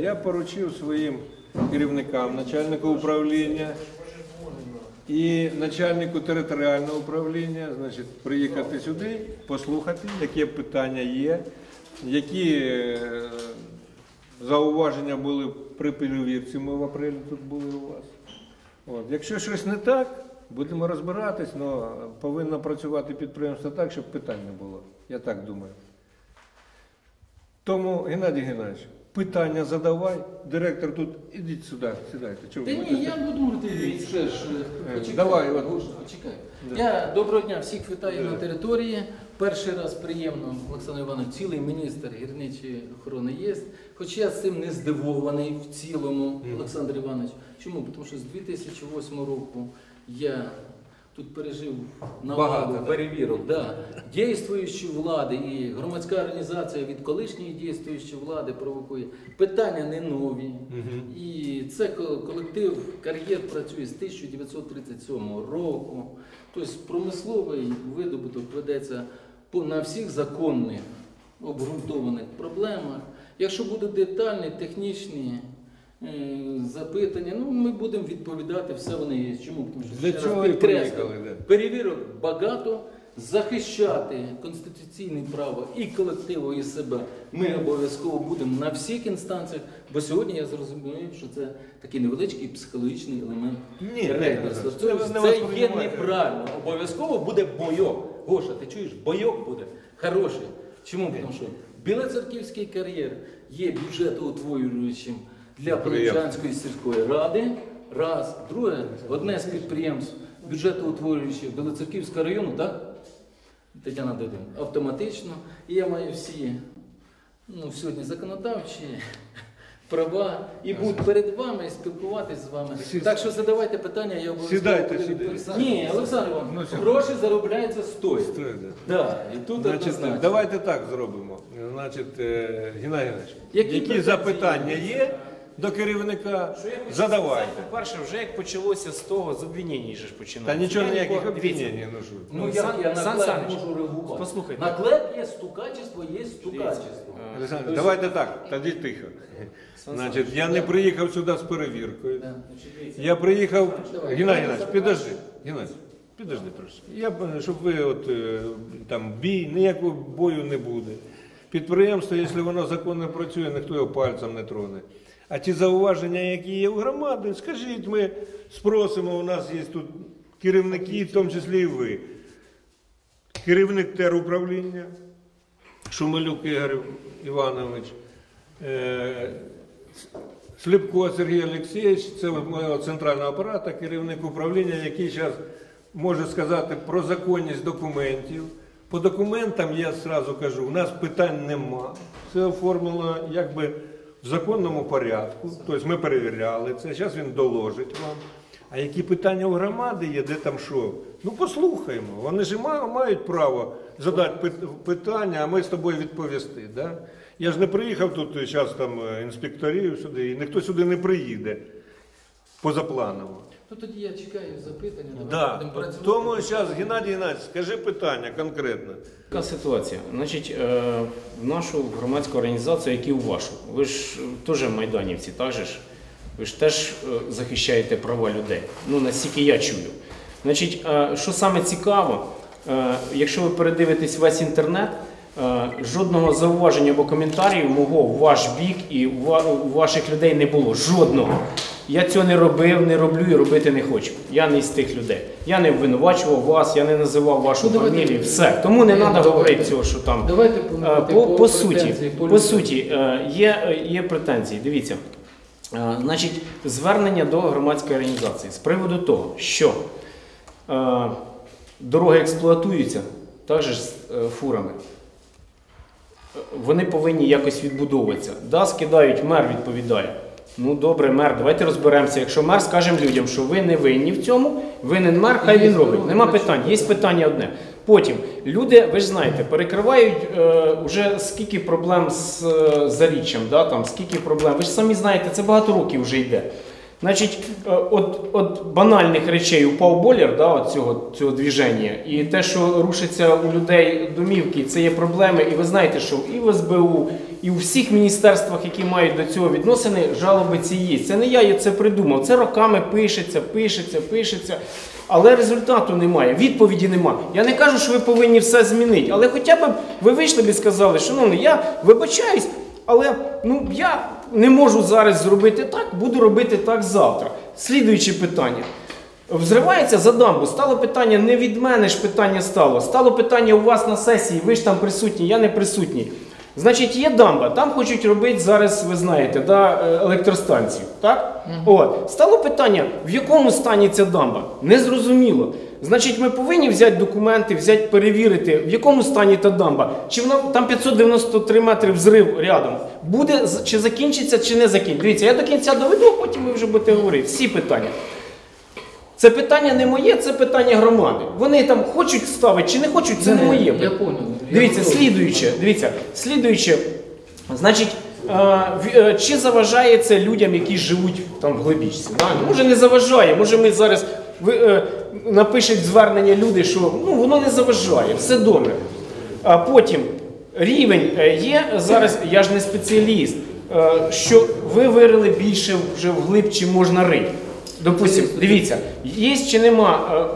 я поручив своїм керівникам, начальнику управління і начальнику територіального управління, значить, приїхати сюди, послухати, які питання є, які е, зауваження були при перевірці. Ми в апрелі тут були у вас. От. Якщо щось не так, будемо розбиратись, але повинно працювати підприємство так, щоб питань не було. Я так думаю. Тому, Геннадій Геннадійович, питання задавай. Директор тут, ідіть сюди, сідайте. Чого Та ви ні, будете? я буду говорити вже ж. Е, Почекай, давай. Гоша, почекай. Я доброго дня, всіх вітаю на території. Перший раз приємно, Олександр Іванович, цілий міністр гірничої охорони є. Хоч я з цим не здивований в цілому, Олександр Іванович. Чому? Тому що з 2008 року я тут пережив Багато, перевірок. Да. Дійствуючі влади і громадська організація від колишньої дійствуючої влади провокує. Питання не нові. І це колектив кар'єр працює з 1937 року. Тобто промисловий видобуток ведеться на всіх законних обґрунтованих проблемах. Якщо будуть детальні, технічні запитання, ну ми будемо відповідати, все вони є. Чому? Тому що Для ще раз цього і підкреслюю, да. перевірок багато. Захищати конституційне право і колективу, і себе ми обов'язково будемо на всіх інстанціях, бо сьогодні я зрозумів, що це такий невеличкий психологічний елемент Ні, рейдерства. Це, це це є неправильно. Обов'язково буде бойок. Гоша, ти чуєш? Бойок буде хороший. Чому? Тому що Білоцерківський кар'єр є бюджетоутворюючим для Підприємство. Сільської ради. Раз. Друге, одне з підприємств бюджетоутворююче Білоцерківського району, так? Тетяна Додин, автоматично. І я маю всі ну, сьогодні законодавчі права і буду перед вами спілкуватись з вами. Так що задавайте питання, я обов'язково. Сідайте буду сюди. Ні, Олександр Ну, Іванович, сідайте. гроші заробляються стоя. Стройте. Да, і тут Значить, однозначно. давайте так зробимо. Значить, е, Геннадій Геннадійович, Які які, претензії запитання є? До керівника, Що я хочу задавайте. сказати, По-перше, вже як почалося з того, з обвинень же ж Та починається. нічого Я ніяких нікого- дивіться, обвинень не ношу. Ну, Ну, як Сан- я на Сан клеп Саныч, можу реагувати? послухайте. На клеп є стукачество, є стукачество. Олександр, Тобто- давайте так, тоді тихо. Значить, я не приїхав сюди з перевіркою. Да. Я приїхав. Давай. Геннадій Геннадійович, підожди. Геннадій, підожди трошки. Я б- щоб ви от е, там бій, ніякого бою не буде. Підприємство, якщо воно законно працює, ніхто його пальцем не троне. А ті зауваження, які є у громади, скажіть, ми спросимо, у нас є тут керівники, в тому числі і ви. Керівник теруправління, Шумилюк Ігор Іванович, е, Сліпко Сергій Олексійович, це моєго центрального апарату, керівник управління, який зараз може сказати про законність документів. По документам я одразу кажу, у нас питань нема. Це оформлено якби в законному порядку. Тобто ми перевіряли це. Зараз він доложить вам. А які питання у громади є, де там що? Ну послухаємо. Вони ж мають право задати питання, а ми з тобою відповісти. Да? Я ж не приїхав тут зараз там е, інспекторів сюди, і ніхто сюди не приїде позапланово. Ну тоді я чекаю запитання. Да. будемо працювати. Тому зараз, Геннадій Геннадійович, скажи питання конкретно. Яка ситуація? Значить, е, в нашу громадську організацію, як і у вашу, ви ж е, теж майданівці, так же ж? Ви ж теж е, захищаєте права людей. Ну, наскільки я чую. Значить, е, що саме цікаво, е, якщо ви передивитесь весь інтернет, е, жодного зауваження або коментарів мого в ваш бік і у ва- у ваших людей не було. Жодного. Я цього не робив, не роблю і робити не хочу. Я не із тих людей. Я не обвинувачував вас, я не називав вашу Ну, давайте- фамілію. Все. Тому не Ні, треба говорити цього, що там. Давайте Е, по, По, по, суті, претензії, по суті, е, є, е, є претензії. Дивіться, значить, звернення до громадської організації з приводу того, що дороги експлуатуються також з фурами. Вони повинні якось відбудовуватися. Да, скидають, мер відповідає. Ну добре, мер, давайте розберемося. Якщо мер скажемо людям, що ви не винні в цьому, винен мер, хай він робить. Нема питань. Є питання одне. Потім люди, ви ж знаєте, перекривають е, вже скільки проблем з е, заріччям, да, там, скільки проблем. Ви ж самі знаєте, це багато років вже йде. Значить, е, от, от банальних речей упав бойлер да, от цього, цього движення, і те, що рушиться у людей домівки, це є проблеми. І ви знаєте, що і в СБУ, і у всіх міністерствах, які мають до цього відносини, жалоби ці є. Це не я це придумав. Це роками пишеться, пишеться, пишеться. Але результату немає, відповіді немає. Я не кажу, що ви повинні все змінити, але хоча б ви вийшли б і сказали, шановний, я вибачаюсь, але ну я не можу зараз зробити так, буду робити так завтра. Слідуюче питання. Взривається за дамбу. Стало питання не від мене ж питання стало. Стало питання у вас на сесії, ви ж там присутні, я не присутній. Значить, є дамба, там хочуть робити зараз, ви знаєте, да, е, електростанцію. Так? От. Стало питання, в якому стані ця дамба? Незрозуміло. Значить, ми повинні взяти документи, взяти, перевірити, в якому стані та дамба. Чи вона там 593 метри взрив рядом. Буде чи закінчиться, чи не закінчиться. Дивіться, я до кінця доведу, а потім ви вже будете говорити. Всі питання. Це питання не моє, це питання громади. Вони там хочуть ставити чи не хочуть, це не моє. Я понял. Дивіться, слідуюче, дивіться, слідуюче, значить, е, е, чи заважає це людям, які живуть там в Глибічці? Да? Може не заважає, може ми зараз ви, е, напишуть звернення люди, що ну, воно не заважає, все добре. А потім рівень е, є зараз, я ж не спеціаліст, е, що ви вирили більше вже вглиб, чи можна рити. Допустим, дивіться, є чи нема,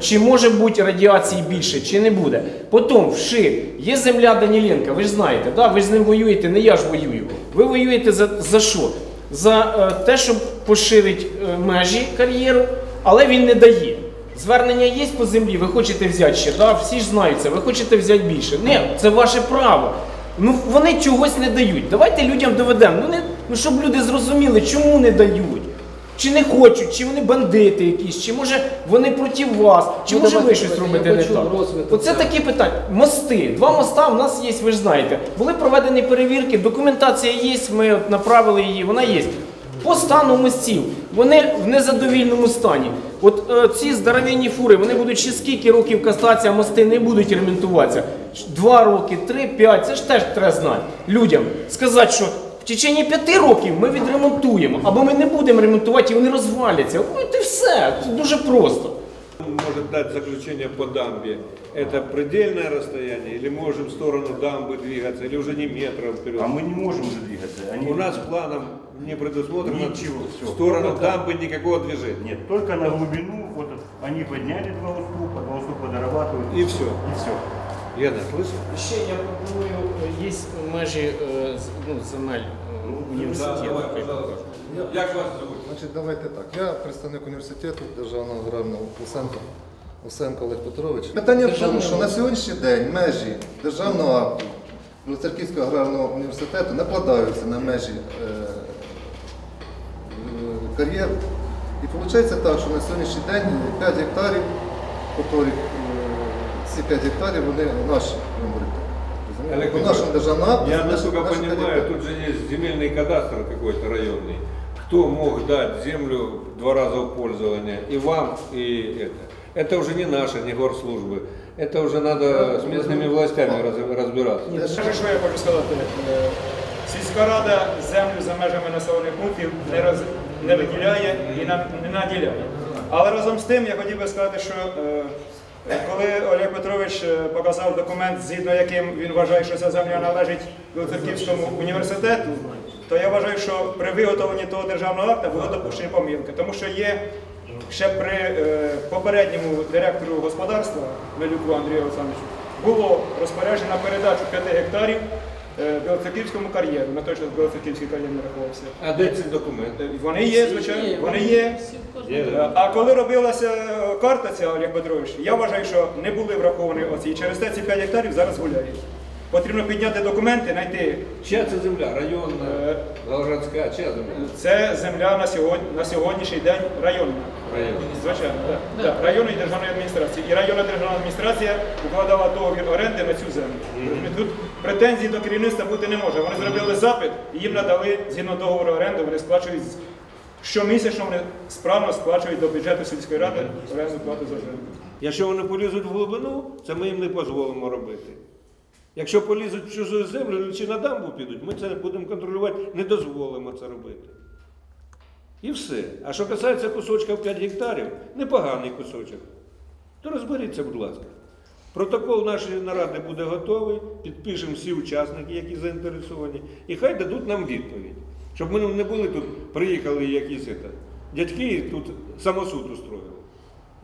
чи може бути радіації більше, чи не буде. Потім вши, є земля Даніленка, ви ж знаєте, да? ви ж з ним воюєте, не я ж воюю. Ви воюєте за, за що? За те, щоб поширити межі кар'єру, але він не дає. Звернення є по землі, ви хочете взяти ще, да? всі ж знають це, ви хочете взяти більше. Ні, це ваше право. Ну вони чогось не дають. Давайте людям доведемо. Ну, не, ну щоб люди зрозуміли, чому не дають. Чи не хочуть, чи вони бандити якісь, чи може вони проти вас, чи Ну, може ви щось робите не так. розвиток, Оце такі питання. Мости. Два моста в нас є, ви ж знаєте. Були проведені перевірки, документація є, ми от направили її, вона є. По стану мостів, вони в незадовільному стані. От е, ці здоровенні фури, вони будуть ще скільки років кастація, мости не будуть ремонтуватися. Два роки, три, п'ять, це ж теж треба знати людям. Сказати, що в течение п'яти років ми відремонтуємо, або ми не будемо ремонтувати і вони розваляться. От і все. Це дуже просто. Может дать заключение по дамбе. Это предельное расстояние, или можем в сторону дамбы двигаться, или уже не метров вперед. А мы не можем уже двигаться. Они... У нас планом не предусмотрено Ничего, всё. в сторону Только- дамбы никакого движения. Нет, только на глубину, вот они подняли два уступа, два уступа дорабатывают. И все. И все. Яна, слышишь? Ще я пропоную, е, є межі е, з- ну, земель е, університету. хай покажуть. Як вас зовут? Значить, давайте так. Я представник університету державного аграрного Усенко, Усенко Олег Петрович. Питання в тому, що на сьогоднішній день межі державного акту Білоцерківського аграрного університету накладаються на межі е, е, кар'єр. І виходить так, що на сьогоднішній день 5 гектарів, котрі, е, ці 5 гектарів вони наші. Олег Петрович, Я насколько понимаю, тут же есть земельный кадастр какой-то районный Кто мог дать землю два раза в пользование? И вам, и это. Это уже не наши, не горслужбы. Это уже надо с местными властями раз- разбираться. Ще що я хочу сказати, Е, сільська рада землю за межами населених пунктів не, роз, не виділяє і на- не наділяє. Але разом з тим я хотів би сказати, що е, коли Олег Петрович е, показав документ, згідно яким він вважає, що ця земля належить Білоцерківському університету, то я вважаю, що при виготовленні того державного акта було допущені помилки, тому що є ще при е, попередньому директору господарства Мелюку Андрію Олександровичу було розпорядження передачу 5 гектарів е, Білоцерківському кар'єру, на той час Білоцерківський кар'єр не рахувався. А де ці документи? Е, Вони є, звичайно, вони є. Е, А коли робилася е, карта ця, Олег Петрович, я вважаю, що не були враховані оці. І через те ці 5 гектарів зараз гуляють. Потрібно підняти документи, знайти. Чья це земля? Районна, Е, Волгоградська, чья земля? Це земля на сьогодні на сьогоднішній день районна. Районна. Звичайно, так. Да. Районної державної адміністрації. І районна державна адміністрація укладала договір оренди на цю землю. Розумієте? Тут претензій до керівництва бути не може. Вони зробили запит, і їм надали згідно договору оренди, вони сплачують щомісячно вони справно сплачують до бюджету сільської ради оренду плату за землю. Якщо вони полізуть в глибину, це ми їм не дозволимо робити. Якщо полізуть в чужу землю чи на дамбу підуть, ми це будемо контролювати, не дозволимо це робити. І все. А що касається кусочка в 5 гектарів, непоганий кусочок. То розберіться, будь ласка. Протокол нашої наради буде готовий, підпишемо всі учасники, які заінтересовані, і хай дадуть нам відповідь. Щоб ми не були тут, приїхали якісь это, дядьки тут самосуд устроїли.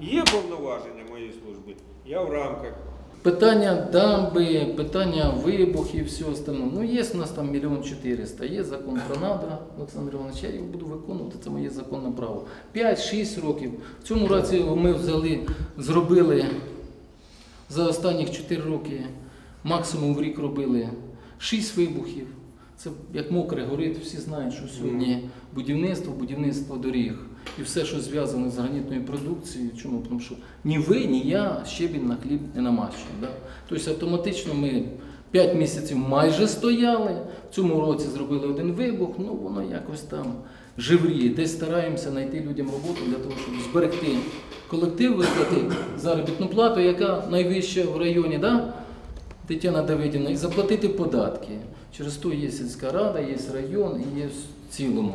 Є повноваження моєї служби, я в рамках. Питання дамби, питання вибухів, все остальне. Ну, є у нас там мільйон чотириста, є закон про надра, Олександр Іванович, я його буду виконувати, це моє законне право. 5-6 років. В цьому році ми взяли, зробили за останніх 4 роки, максимум в рік робили 6 вибухів. Це як мокре горить, всі знають, що сьогодні будівництво, будівництво доріг і все, що зв'язане з гранітною продукцією. Чому? Тому що ні ви, ні я щебінь на хліб не намащуємо. Да? Тобто автоматично ми 5 місяців майже стояли, в цьому році зробили один вибух, ну воно якось там живріє. Десь стараємося знайти людям роботу для того, щоб зберегти колектив, виплатити заробітну плату, яка найвища в районі. Да? Тетяна Давидівна, і заплатити податки. Через то є сільська рада, є район і є в цілому.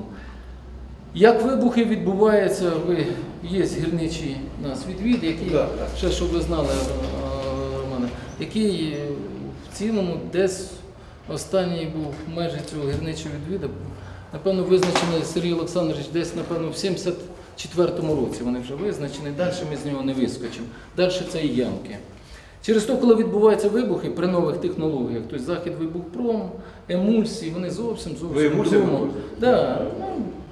Як вибухи відбуваються, ви є гірничий нас відвід, який, ще щоб ви знали, Романе, який цілому десь останній був межі цього гірничого відвіду. Напевно, визначений Сергій Олександрович десь, напевно, в 74-му році вони вже визначені, далі ми з нього не вискочимо. Далі це і ямки. Через то, коли відбуваються вибухи при нових технологіях, тобто захід вибухпром, емульсії, вони зовсім Ви зовсім емульсії другому. Да, ну,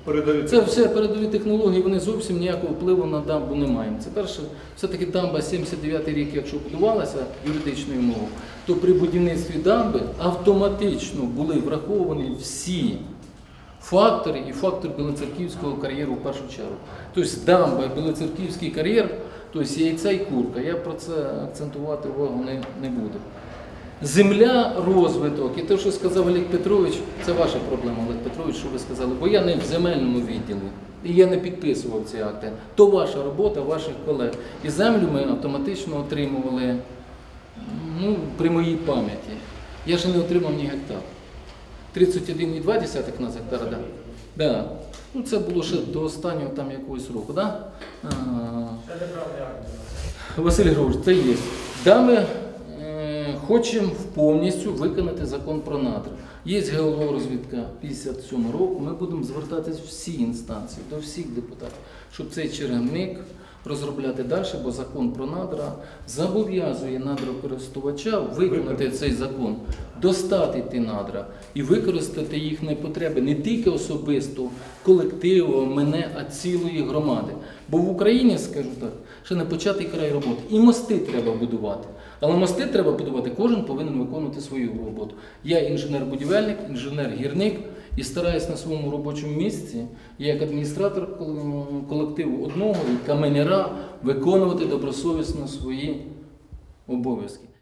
Передають. це все передові технології, вони зовсім ніякого впливу на дамбу не мають. Це перше, все-таки дамба 79 рік, якщо будувалася юридичною мовою, то при будівництві дамби автоматично були враховані всі фактори і фактор Білоцерківського кар'єру в першу чергу. Тобто дамба і Білоцерківський кар'єр, тобто яйця і курка. Я про це акцентувати увагу не, не буду. Земля, розвиток, і те, що сказав Олег Петрович, це ваша проблема, Олег Петрович, що ви сказали, бо я не в земельному відділі, і я не підписував ці акти. То ваша робота, ваших колег. І землю ми автоматично отримували ну, при моїй пам'яті. Я ще не отримав ні гектар. 31,2 на гектара, да. Да. Ну, це було ще до останнього там якогось року, да? А, Василь Григорович, це є. Да, ми е, хочемо повністю виконати закон про надра. Є геологорозвідка 57 року. Ми будемо звертатись в всі інстанції, до всіх депутатів, щоб цей черевник розробляти далі, бо закон про надра зобов'язує надрокористувача виконати цей закон, достати ті надра і використати їхні потреби не тільки особисто колективу, мене, а цілої громади. Бо в Україні, скажу так, ще не початий край роботи. І мости треба будувати. Але мости треба будувати, кожен повинен виконувати свою роботу. Я інженер-будівельник, інженер-гірник і стараюсь на своєму робочому місці, як адміністратор колективу одного і каменяра виконувати добросовісно свої обов'язки.